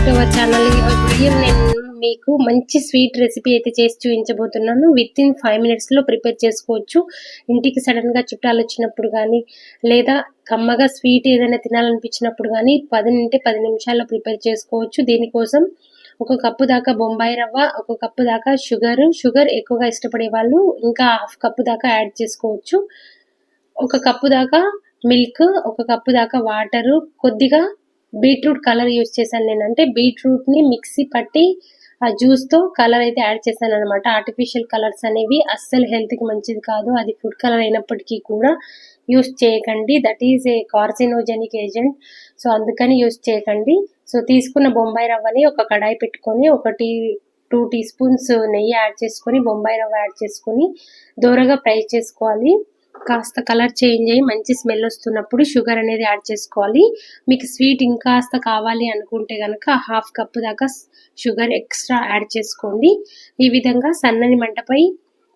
Video నేను మీకు మంచి స్వీట్ రెసిపీ అయితే చేసి చూపించబోతున్నాను. విత్ ఇన్ ఫైవ్ మినిట్స్లో ప్రిపేర్ చేసుకోవచ్చు. ఇంటికి సడన్గా చుట్టాలు వచ్చినప్పుడు కానీ లేదా కమ్మగా స్వీట్ ఏదైనా తినాలనిపించినప్పుడు కానీ పది నుండి పది నిమిషాల్లో ప్రిపేర్ చేసుకోవచ్చు. దీనికోసం ఒక కప్పు దాకా బొంబాయి రవ్వ ఒక కప్పు దాకా షుగర్ షుగర్ ఎక్కువగా ఇష్టపడే వాళ్ళు ఇంకా హాఫ్ కప్పు దాకా యాడ్ చేసుకోవచ్చు. ఒక కప్పు దాకా మిల్క్ ఒక కప్పు దాకా వాటరు కొద్దిగా బీట్రూట్ కలర్ యూస్ చేశాను నేను అంటే బీట్రూట్ని మిక్సీ పట్టి ఆ జ్యూస్తో కలర్ అయితే యాడ్ చేశాను అనమాట ఆర్టిఫిషియల్ కలర్స్ అనేవి అస్సలు హెల్త్కి మంచిది కాదు. అది ఫుడ్ కలర్ అయినప్పటికీ కూడా యూస్ చేయకండి. That is a carcinogenic agent so అందుకని యూస్ చేయకండి. సో తీసుకున్న బొంబాయి రవ్వని ఒక కడాయి పెట్టుకొని ఒకటి టూ టీ స్పూన్స్ నెయ్యి యాడ్ చేసుకొని బొంబాయి రవ్వ యాడ్ చేసుకొని దూరగా ఫ్రై చేసుకోవాలి. కాస్త కలర్ చేంజ్ అయ్యి మంచి స్మెల్ వస్తున్నప్పుడు షుగర్ అనేది యాడ్ చేసుకోవాలి. మీకు స్వీట్ ఇంకాస్త కావాలి అనుకుంటే కనుక హాఫ్ కప్ దాకా షుగర్ ఎక్స్ట్రా యాడ్ చేసుకోండి. ఈ విధంగా సన్నని మంటపై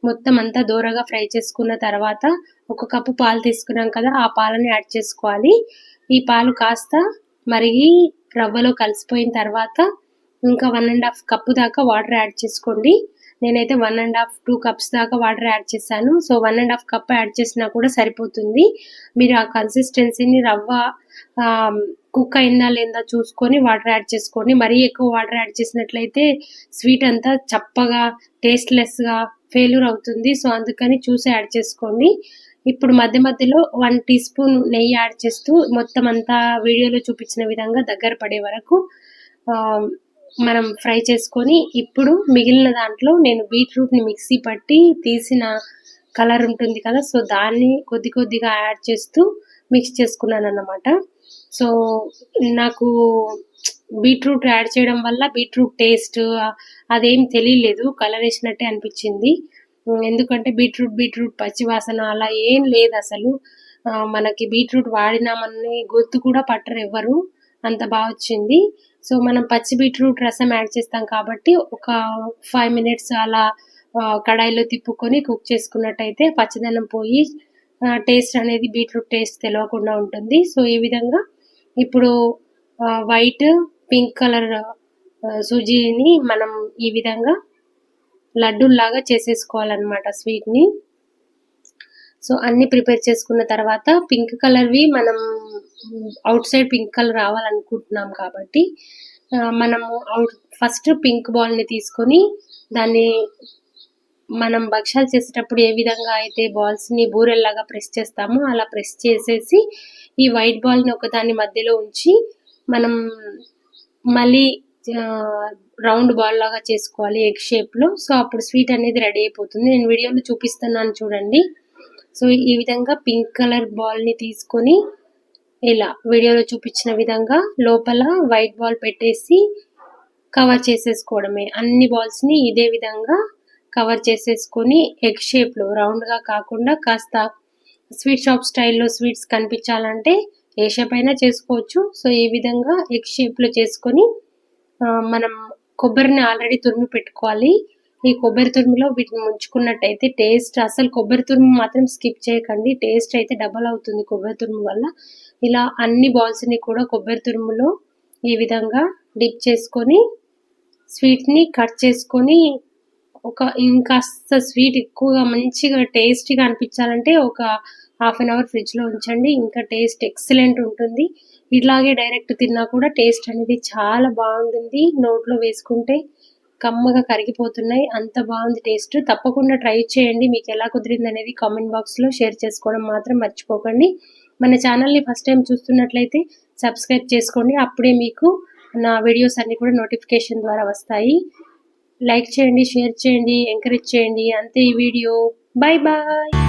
మొత్తం అంతా దూరగా ఫ్రై చేసుకున్న తర్వాత ఒక కప్పు పాలు తీసుకున్నాం కదా ఆ పాలని యాడ్ చేసుకోవాలి. ఈ పాలు కాస్త మరిగి రవ్వలో కలిసిపోయిన తర్వాత ఇంకా వన్ అండ్ హాఫ్ కప్పు దాకా వాటర్ యాడ్ చేసుకోండి. నేనైతే one and half two cups దాకా వాటర్ యాడ్ చేశాను. So one and half cup add చేసినా కూడా సరిపోతుంది. మీరు ఆ కన్సిస్టెన్సీని రవ్వ కుక్ అయిందా లేదా చూసుకొని వాటర్ యాడ్ చేసుకోండి. మరీ ఎక్కువ వాటర్ యాడ్ చేసినట్లయితే స్వీట్ అంతా చప్పగా టేస్ట్లెస్గా ఫెయిల్యూర్ అవుతుంది. సో అందుకని చూసి యాడ్ చేసుకోండి. ఇప్పుడు మధ్య మధ్యలో వన్ టీ స్పూన్ నెయ్యి యాడ్ చేస్తూ మొత్తం అంతా వీడియోలో చూపించిన విధంగా దగ్గర పడే వరకు మనం ఫ్రై చేసుకొని ఇప్పుడు మిగిలిన దాంట్లో నేను బీట్రూట్ని మిక్సీ పట్టి తీసిన కలర్ ఉంటుంది కదా సో దాన్ని కొద్ది కొద్దిగా యాడ్ చేస్తూ మిక్స్ చేసుకున్నాను అన్నమాట. సో నాకు బీట్రూట్ యాడ్ చేయడం వల్ల బీట్రూట్ టేస్ట్ అదేం తెలియలేదు కలర్ వేసినట్టే అనిపించింది. ఎందుకంటే బీట్రూట్ బీట్రూట్ పచ్చివాసన అలా ఏం లేదు అసలు. మనకి బీట్రూట్ వాడినామని గుర్తు కూడా పట్టరు ఎవ్వరు అంత బాగా వచ్చింది. సో మనం పచ్చి బీట్రూట్ రసం యాడ్ చేస్తాం కాబట్టి ఒక ఫైవ్ మినిట్స్ అలా కడాయిలో తిప్పుకొని కుక్ చేసుకున్నట్టయితే పచ్చదనం పోయి టేస్ట్ అనేది బీట్రూట్ టేస్ట్ తెలియకుండా ఉంటుంది. సో ఈ విధంగా ఇప్పుడు వైట్ పింక్ కలర్ సూజీని మనం ఈ విధంగా లడ్డూల్లాగా చేసేసుకోవాలన్నమాట స్వీట్ని. సో అన్ని ప్రిపేర్ చేసుకున్న తర్వాత పింక్ కలర్వి మనం అవుట్ సైడ్ పింక్ కలర్ రావాలనుకుంటున్నాం కాబట్టి మనము అవుట్ ఫస్ట్ పింక్ బాల్ని తీసుకొని దాన్ని మనం భక్ష్యాలు చేసేటప్పుడు ఏ విధంగా అయితే బాల్స్ని బూరెల్లాగా ప్రెస్ చేస్తామో అలా ప్రెస్ చేసేసి ఈ వైట్ బాల్ని ఒకదాని మధ్యలో ఉంచి మనం మళ్ళీ రౌండ్ బాల్ లాగా చేసుకోవాలి ఎగ్ షేప్లో. సో అప్పుడు స్వీట్ అనేది రెడీ అయిపోతుంది. నేను వీడియోలో చూపిస్తున్నాను చూడండి. సో ఈ విధంగా పింక్ కలర్ బాల్ని తీసుకొని ఇలా వీడియోలో చూపించిన విధంగా లోపల వైట్ బాల్ పెట్టేసి కవర్ చేసేసుకోవడమే. అన్ని బాల్స్ని ఇదే విధంగా కవర్ చేసేసుకొని ఎగ్ షేప్లో రౌండ్గా కాకుండా కాస్త స్వీట్ షాప్ స్టైల్లో స్వీట్స్ కనిపించాలంటే ఏ షేప్ అయినా చేసుకోవచ్చు. సో ఈ విధంగా ఎగ్ షేప్లో చేసుకొని మనం కొబ్బరిని ఆల్రెడీ తురిమి పెట్టుకోవాలి. ఈ కొబ్బరి తురుములో వీటిని ముంచుకున్నట్టయితే టేస్ట్ అసలు కొబ్బరి తురుము మాత్రం స్కిప్ చేయకండి. టేస్ట్ అయితే డబల్ అవుతుంది కొబ్బరి తురుము వల్ల. ఇలా అన్ని బాల్స్ని కూడా కొబ్బరి తురుములో ఈ విధంగా డిప్ చేసుకొని స్వీట్ని కట్ చేసుకొని ఒక ఇంకాస్త స్వీట్ ఎక్కువగా మంచిగా టేస్టీగా అనిపించాలంటే ఒక హాఫ్ అన్ అవర్ ఫ్రిడ్జ్లో ఉంచండి. ఇంకా టేస్ట్ ఎక్సలెంట్ ఉంటుంది. ఇలాగే డైరెక్ట్ తిన్నా కూడా టేస్ట్ అనేది చాలా బాగుంటుంది. నోట్లో వేసుకుంటే కమ్మగా కరిగిపోతున్నాయి. అంత బాగుంది టేస్ట్. తప్పకుండా ట్రై చేయండి. మీకు ఎలా కుదిరింది అనేది కామెంట్ బాక్స్లో షేర్ చేసుకోవడం మాత్రం మర్చిపోకండి. మన ఛానల్ని ఫస్ట్ టైం చూస్తున్నట్లయితే సబ్స్క్రైబ్ చేసుకోండి. అప్పుడే మీకు నా వీడియోస్ అన్నీ కూడా నోటిఫికేషన్ ద్వారా వస్తాయి. లైక్ చేయండి షేర్ చేయండి ఎంకరేజ్ చేయండి. అంతే ఈ వీడియో. Bye bye.